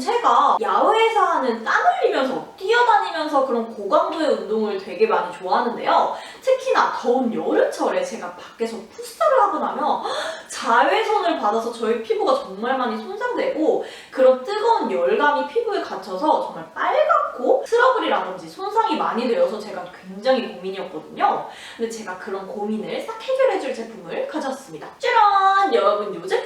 제가 야외에서 하는 땀 흘리면서 뛰어다니면서 그런 고강도의 운동을 되게 많이 좋아하는데요. 특히나 더운 여름철에 제가 밖에서 풋살을 하고 나면 자외선을 받아서 저희 피부가 정말 많이 손상되고 그런 뜨거운 열감이 피부에 갇혀서 정말 빨갛고 트러블이라든지 손상이 많이 되어서 제가 굉장히 고민이었거든요. 근데 제가 그런 고민을 싹 해결해줄 제품을 가져왔습니다. 짜란! 여러분 이 제품인데요.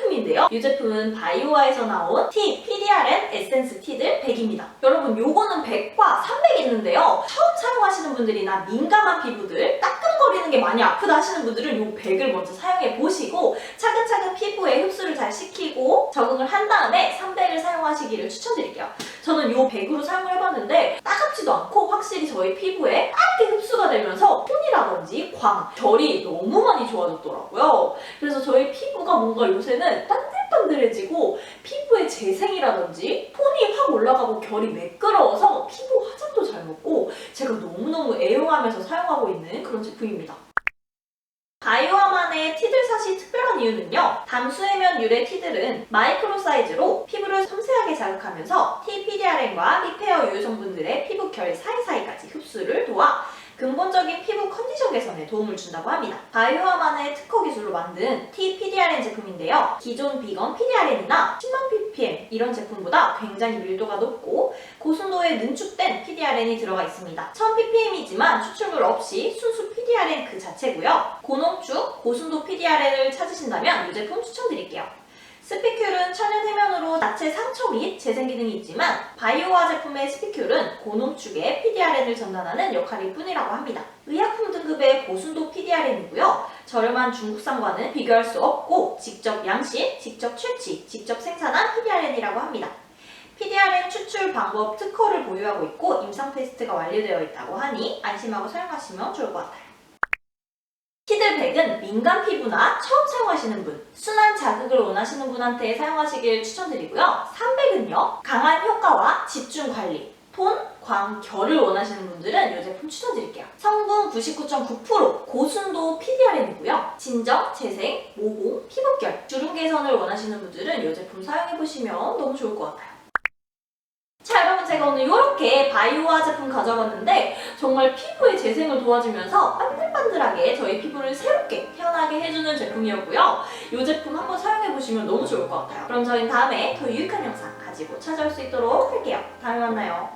이 제품은 바이오아에서 나온 티 PDRN 에센스 티들 100입니다. 여러분 요거는 100과 300 있는데요. 처음 사용하시는 분들이나 민감한 피부들 따끔거리는 게 많이 아프다 하시는 분들은 요 100을 먼저 사용해 보시고 차근차근 피부에 흡수를 잘 시키고 적응을 한 다음에 300을 사용하시기를 추천드릴게요. 저는 요 100으로 사용을 해봤는데 따갑지도 않고 확실히 저희 피부에 빠르게 흡수가 되면서 톤이라든지 광, 결이 너무 많이 좋아졌더라고요. 그래서 저희 피부가 뭔가 요새는 반들반들해지고 피부의 재생이라든지 톤이 확 올라가고 결이 매끄러워서 피부 화장도 잘 먹고 제가 너무너무 애용하면서 사용하고 있는 그런 제품입니다. 바이오아만의 티들샷이 특별한 이유는요. 담수해면 유래 티들은 마이크로 사이즈로 피부를 섬세하게 자극하면서 TPDRN과 리페어 유효 성분들의 피부 결 사이사이까지 흡수를 도와 근본적인 피부 컨디션 개선에 도움을 준다고 합니다. 바이오아만의 특허 기술로 만든 TPDRN 제품인데요. 기존 비건 PDRN이나 10만 ppm 이런 제품보다 굉장히 밀도가 높고 고순도에 능축된 PDRN이 들어가 있습니다. 1000ppm이지만 추출물 없이 순수 PDRN 그 자체고요. 고농축, 고순도 PDRN을 찾으신다면 이 제품 추천드릴게요. 스피큘은 천연 해면으로 자체 상처 및 재생 기능이 있지만 바이오화 제품의 스피큘은 고농축의 PDRN을 전달하는 역할일 뿐이라고 합니다. 의약품 등급의 고순도 PDRN이고요. 저렴한 중국산과는 비교할 수 없고 직접 양식, 직접 채취, 직접 생산한 PDRN이라고 합니다. PDRN 추출 방법 특허를 보유하고 있고 임상 테스트가 완료되어 있다고 하니 안심하고 사용하시면 좋을 것 같아요. 티들백은 민감 피부나 처음 사용하시는 분, 순한 자극을 원하시는 분한테 사용하시길 추천드리고요. 300은요, 강한 효과와 집중 관리, 톤, 광, 결을 원하시는 분들은 이 제품 추천드릴게요. 성분 99.9% 고순도 PDRN이고요. 진정, 재생, 모공, 피부결, 주름 개선을 원하시는 분들은 이 제품 사용해보시면 너무 좋을 것 같아요. 자 여러분 제가 오늘 이렇게 바이오화 제품 가져봤는데 정말 피부의 재생을 도와주면서 반들반들하게 저희 피부를 새롭게 태어나게 해주는 제품이었고요. 이 제품 한번 사용해보시면 너무 좋을 것 같아요. 그럼 저희는 다음에 더 유익한 영상 가지고 찾아올 수 있도록 할게요. 다음에 만나요.